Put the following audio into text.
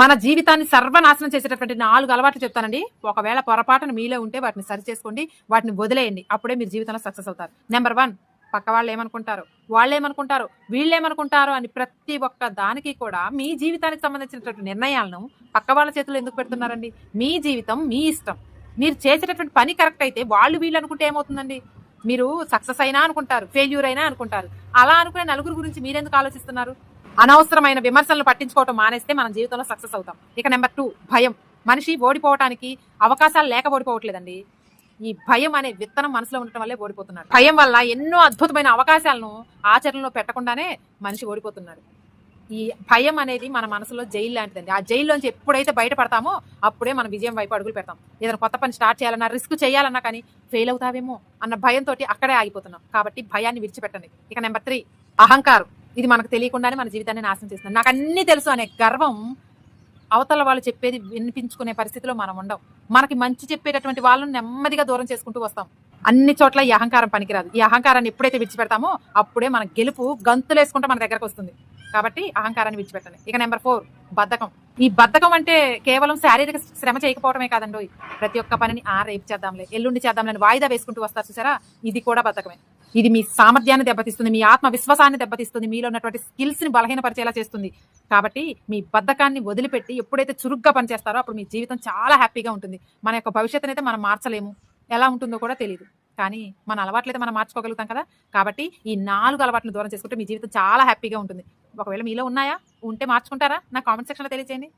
మన జీవితాన్ని సర్వనాశనం చేసేటటువంటి నాలుగు అలవాట్లు చెప్తానండి. ఒకవేళ పొరపాటున మీలో ఉంటే వాటిని సరి చేసుకోండి వాటిని వదిలేయండి. అప్పుడే మీరు జీవితంలో సక్సెస్ అవుతారు. నెంబర్ వన్ పక్క వాళ్ళు ఏమనుకుంటారు? వాళ్ళు ఏమనుకుంటారు? వీళ్ళు ఏమనుకుంటారు? అని ప్రతి ఒక్క దానికి కూడా మీ జీవితానికి సంబంధించినటువంటి నిర్ణయాలను పక్క వాళ్ళ చేతుల్లో ఎందుకు పెడుతున్నారండి? మీ జీవితం మీ ఇష్టం. మీరు చేసేటటువంటి పని కరెక్ట్ అయితే వాళ్ళు వీళ్ళు అనుకుంటే ఏమవుతుందండి? మీరు సక్సెస్ అయినా అనుకుంటారు ఫెయిల్యూర్ అయినా అనుకుంటారు. అలా అనుకునే నలుగురు గురించి మీరెందుకు ఆలోచిస్తున్నారు? అనవసరమైన విమర్శలను పట్టించుకోవటం మానేస్తే మనం జీవితంలో సక్సెస్ అవుతాం. ఇక నెంబర్ టూ భయం. మనిషి ఓడిపోవటానికి అవకాశాలు లేక ఓడిపోవట్లేదండి. ఈ భయం అనే విత్తనం మనసులో ఉండటం వల్లే ఓడిపోతున్నాడు భయం వల్ల ఎన్నో అద్భుతమైన అవకాశాలను ఆచరణలో పెట్టకుండానే మనిషి ఓడిపోతున్నాడు ఈ భయం అనేది మన మనసులో జైలు లాంటిదండి. ఆ జైల్లోంచి ఎప్పుడైతే బయటపడతామో అప్పుడే మనం విజయం వైపు అడుగులు పెడతాం. ఏదైనా కొత్త పని స్టార్ట్ చేయాలన్నా రిస్క్ చేయాలన్నా కానీ ఫెయిల్ అవుతావేమో అన్న భయంతో అక్కడే ఆగిపోతున్నాం. కాబట్టి భయాన్ని విడిచిపెట్టండి. ఇక నెంబర్ త్రీ అహంకారం. ఇది మనకు తెలియకుండానే మన జీవితాన్ని నాశనం చేస్తుంది. నాకు అన్ని తెలుసు అనే గర్వం అవతల వాళ్ళు చెప్పేది వినిపించుకునే పరిస్థితిలో మనం ఉండం. మనకి మంచి చెప్పేటటువంటి వాళ్ళని నెమ్మదిగా దూరం చేసుకుంటూ వస్తాం. అన్ని చోట్ల ఈ అహంకారం పనికిరాదు. ఈ అహంకారాన్ని ఎప్పుడైతే విడిచిపెడతామో అప్పుడే మన గెలుపు గంతులేసుకుంటే మన దగ్గరకు వస్తుంది. కాబట్టి అహంకారాన్ని విడిచిపెట్టండి. ఇక నెంబర్ ఫోర్ బద్ధకం. ఈ బద్ధకం అంటే కేవలం శారీరక శ్రమ చేయకపోవడమే కాదండి ప్రతి ఒక్క పనిని ఆ రేపు చేద్దాంలే ఎల్లుండి చేద్దాంలే వాయిదా వేసుకుంటూ వస్తారు చూసారా? ఇది కూడా బద్ధకమే. ఇది మీ సామర్థ్యాన్ని దెబ్బతీస్తుంది మీ ఆత్మవిశ్వాసాన్ని దెబ్బతీస్తుంది మీలో ఉన్నటువంటి స్కిల్స్ని బలహీనపరిచేలా చేస్తుంది. కాబట్టి మీ బద్ధకాన్ని వదిలిపెట్టి ఎప్పుడైతే చురుగ్గా పనిచేస్తారో అప్పుడు మీ జీవితం చాలా హ్యాపీగా ఉంటుంది. మన యొక్క భవిష్యత్తుని అయితే మనం మార్చలేము. ఎలా ఉంటుందో కూడా తెలియదు కానీ మన అలవాట్లయితే మనం మార్చుకోగలుగుతాం కదా? కాబట్టి ఈ నాలుగు అలవాట్లను దూరం చేసుకుంటే మీ జీవితం చాలా హ్యాపీగా ఉంటుంది. ఒకవేళ మీలో ఉన్నాయా? ఉంటే మార్చుకుంటారా? నా కామెంట్ సెక్షన్లో తెలియజేయండి